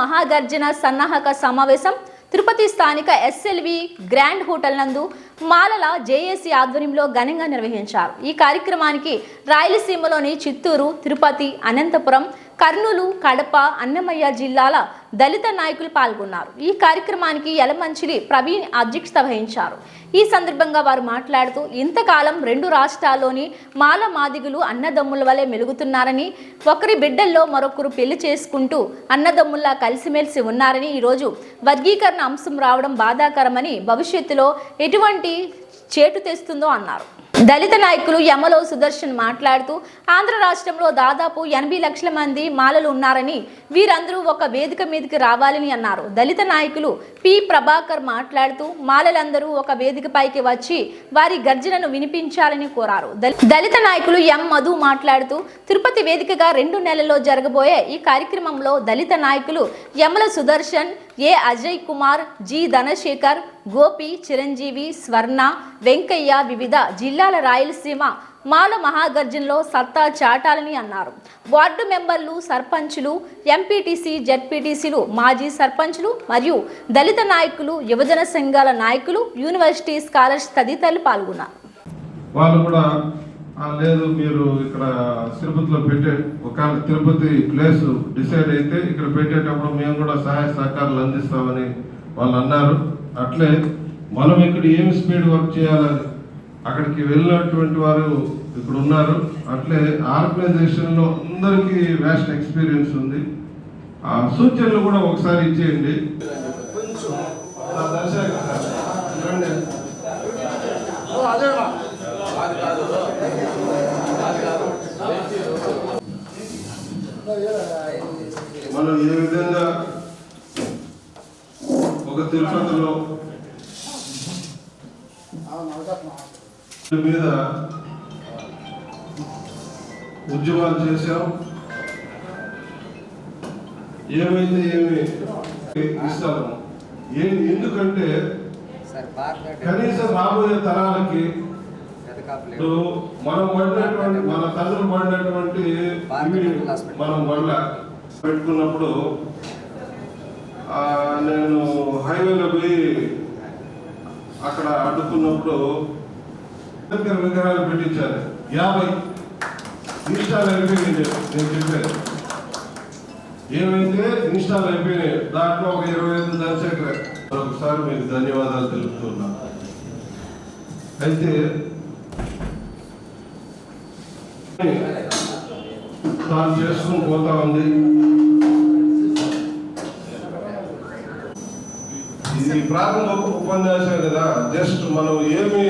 మహాగర్జన సన్నాహక సమావేశం తిరుపతి స్థానిక ఎస్ఎల్వి గ్రాండ్ హోటల్ నందు మాలల జేఏసీ ఆధ్వర్యంలో ఘనంగా నిర్వహించారు. ఈ కార్యక్రమానికి రాయలసీమలోని చిత్తూరు తిరుపతి అనంతపురం కర్నూలు కడప అన్నమయ్య జిల్లాల దళిత నాయకులు పాల్గొన్నారు. ఈ కార్యక్రమానికి యలమంచిలి ప్రవీణ్ అధ్యక్షత వహించారు. ఈ సందర్భంగా వారు మాట్లాడుతూ ఇంతకాలం రెండు రాష్ట్రాల్లోని మాల మాదిగులు అన్నదమ్ముల వలె మెలుగుతున్నారని ఒకరి బిడ్డల్లో మరొకరు పెళ్ళి చేసుకుంటూ అన్నదమ్ముల్లా కలిసిమెలిసి ఉన్నారని ఈరోజు వర్గీకరణ అంశం రావడం బాధాకరమని భవిష్యత్తులో ఎటువంటి చేటు తెస్తుందో అన్నారు. దళిత నాయకులు యమలో సుదర్శన్ మాట్లాడుతూ ఆంధ్ర రాష్ట్రంలో దాదాపు ఎనభై లక్షల మంది మాలలు ఉన్నారని వీరందరూ ఒక వేదిక మీదకి రావాలని అన్నారు. దళిత నాయకులు పి. ప్రభాకర్ మాట్లాడుతూ మాలలందరూ ఒక వేదికపైకి వచ్చి వారి గర్జనను వినిపించాలని కోరారు. దళిత నాయకులు ఎం. మధు మాట్లాడుతూ తిరుపతి వేదికగా రెండు నెలల్లో జరగబోయే ఈ కార్యక్రమంలో దళిత నాయకులు యమల సుదర్శన్ ఏ అజయ్ కుమార్ జి ధనశేఖర్ గోపి చిరంజీవి స్వర్ణ వెంకయ్య వివిధ జిల్లాల రాయలసీమ మాల మహాగర్జన్లో సత్తా చాటాలని అన్నారు. వార్డు మెంబర్లు సర్పంచులు ఎంపీటీసీ జెడ్పీటీసీలు మాజీ సర్పంచులు మరియు దళిత నాయకులు యువజన సంఘాల నాయకులు యూనివర్సిటీ స్కాలర్స్ తదితరులు పాల్గొన్నారు. వాళ్ళు కూడా లేదు మీరు ఇక్కడ తిరుపతిలో పెట్టే ఒకవేళ తిరుపతి ప్లేస్ డిసైడ్ అయితే ఇక్కడ పెట్టేటప్పుడు మేము కూడా సహాయ సహకారాలు అందిస్తామని వాళ్ళు అన్నారు. అట్లే మనం ఇక్కడ ఏమి స్పీడ్ వర్క్ చేయాలని అక్కడికి వెళ్ళినటువంటి వారు ఇక్కడ ఉన్నారు. అట్లే ఆర్గనైజేషన్లో అందరికీ వ్యాస్ట్ ఎక్స్పీరియన్స్ ఉంది. ఆ సూచనలు కూడా ఒకసారి ఇచ్చేయండి. ఆ, దర్శక్ సార్, రండి. మనం ఏ విధంగా ఒక తిరుపతిలో. మీద ఉద్యమాలు చేశాం. ఏమైంది ఏమి? ఇస్తాము. ఎందుకంటే కనీసం రాబోయే తరాలకి మనం పడినటువంటి మన తండ్రులు పడినటువంటి మనం వల్ల పెట్టుకున్నప్పుడు ఆ, నేను హైవేలో పోయి అక్కడ అడ్డుకున్నప్పుడు విగ్రహాలు పెట్టించారు. యాభై ఇన్స్టాల్ అయిపోయింది నేను చెప్పాను ఏమైతే ఇన్స్టాల్ అయిపోయినాయి దాంట్లో ఒక ఇరవై ఐదు దర్శకులు. ఒకసారి మీకు ధన్యవాదాలు తెలుపుతున్నా అయితే తాను చేసుకుని పోతా ఉంది. ఇది ప్రారంభ ఉపన్యాసం కదా? జస్ట్ మనం ఏమి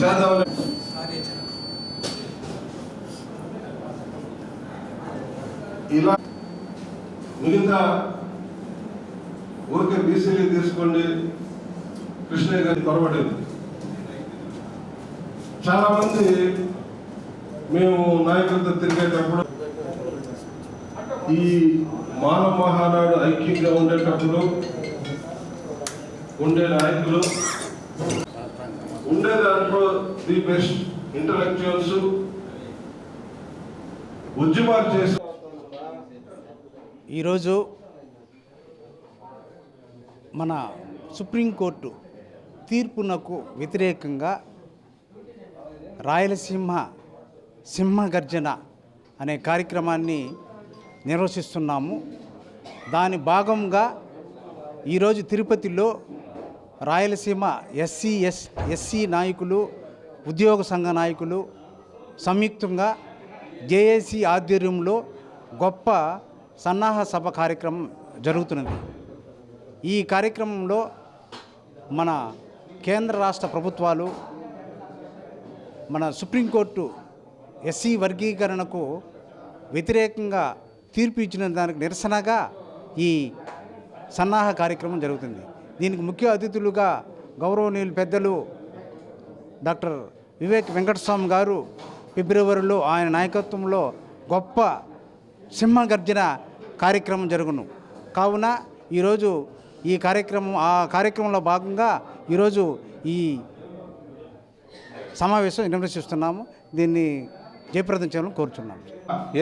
చేద్దాం? ఇలా మిగతా ఊరికే బీసీలు తీసుకోండి. కృష్ణయ్య గారి పొరబడింది చాలా మంది మేము నాయకులతో తిరిగేటప్పుడు ఈ మానవ మహానాడు ఐక్యంగా ఉండేటప్పుడు ఉండే నాయకులు ఉండే దాంట్లో ది బెస్ట్ ఇంటలెక్చువల్స్. ఉద్యమాలు చేసి ఈరోజు మన సుప్రీంకోర్టు తీర్పునకు వ్యతిరేకంగా రాయలసీమ సింహగర్జన అనే కార్యక్రమాన్ని నిర్వహిస్తున్నాము. దాని భాగంగా ఈరోజు తిరుపతిలో రాయలసీమ ఎస్సీ ఎస్ ఎస్సీ నాయకులు ఉద్యోగ సంఘ నాయకులు సంయుక్తంగా జేఏసీ ఆధ్వర్యంలో గొప్ప సన్నాహ సభ కార్యక్రమం జరుగుతున్నది. ఈ కార్యక్రమంలో మన కేంద్ర రాష్ట్ర ప్రభుత్వాలు మన సుప్రీంకోర్టు ఎస్సీ వర్గీకరణకు వ్యతిరేకంగా తీర్పు ఇచ్చిన దానికి నిరసనగా ఈ సన్నాహ కార్యక్రమం జరుగుతుంది. దీనికి ముఖ్య అతిథులుగా గౌరవనీయులు పెద్దలు డాక్టర్ వివేక్ వెంకటస్వామి గారు ఫిబ్రవరిలో ఆయన నాయకత్వంలో గొప్ప సింహగర్జన కార్యక్రమం జరుగును. కావున ఈరోజు ఈ కార్యక్రమం ఆ కార్యక్రమంలో భాగంగా ఈరోజు ఈ సమావేశం నిర్వహిస్తున్నాము. దీన్ని జయప్రదం చేయాలని కోరుచున్నాము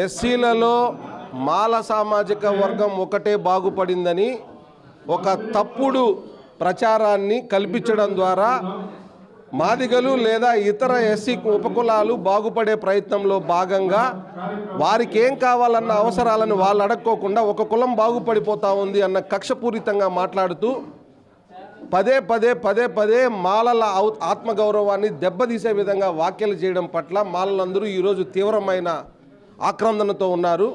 ఎస్సీలలో మాల సామాజిక వర్గం ఒకటే బాగుపడిందని ఒక తప్పుడు ప్రచారాన్ని కల్పించడం ద్వారా మాదిగలు లేదా ఇతర ఎస్సీ ఉపకులాలు బాగుపడే ప్రయత్నంలో భాగంగా వారికి ఏం కావాలన్న అవసరాలను వాళ్ళు అడక్కోకుండా ఒక కులం బాగుపడిపోతా ఉంది అన్న కక్షపూరితంగా మాట్లాడుతూ పదే పదే పదే పదే మాలల ఆత్మగౌరవాన్ని దెబ్బతీసే విధంగా వ్యాఖ్యలు చేయడం పట్ల మాలలందరూ ఈరోజు తీవ్రమైన ఆక్రందనతో ఉన్నారు.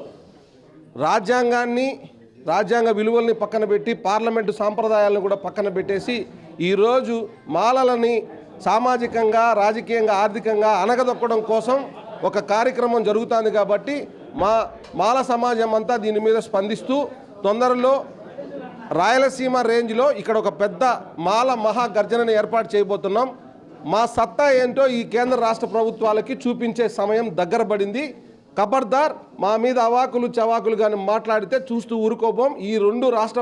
రాజ్యాంగాన్ని రాజ్యాంగ విలువల్ని పక్కన పెట్టి పార్లమెంటు సాంప్రదాయాలను కూడా పక్కన పెట్టేసి ఈరోజు మాలలని సామాజికంగా రాజకీయంగా ఆర్థికంగా అనగదొక్కడం కోసం ఒక కార్యక్రమం జరుగుతుంది కాబట్టి మా మాల సమాజం అంతా దీని మీద స్పందిస్తూ తొందరలో రాయలసీమ రేంజ్లో ఇక్కడ ఒక పెద్ద మాల మహా గర్జనని ఏర్పాటు చేయబోతున్నాం. మా సత్తా ఏంటో ఈ కేంద్ర రాష్ట్ర ప్రభుత్వాలకి చూపించే సమయం దగ్గర పడింది. కబర్దార్ మా మీద అవాకులు చవాకులు కానీ మాట్లాడితే చూస్తూ ఊరుకోబోం. ఈ రెండు రాష్ట్ర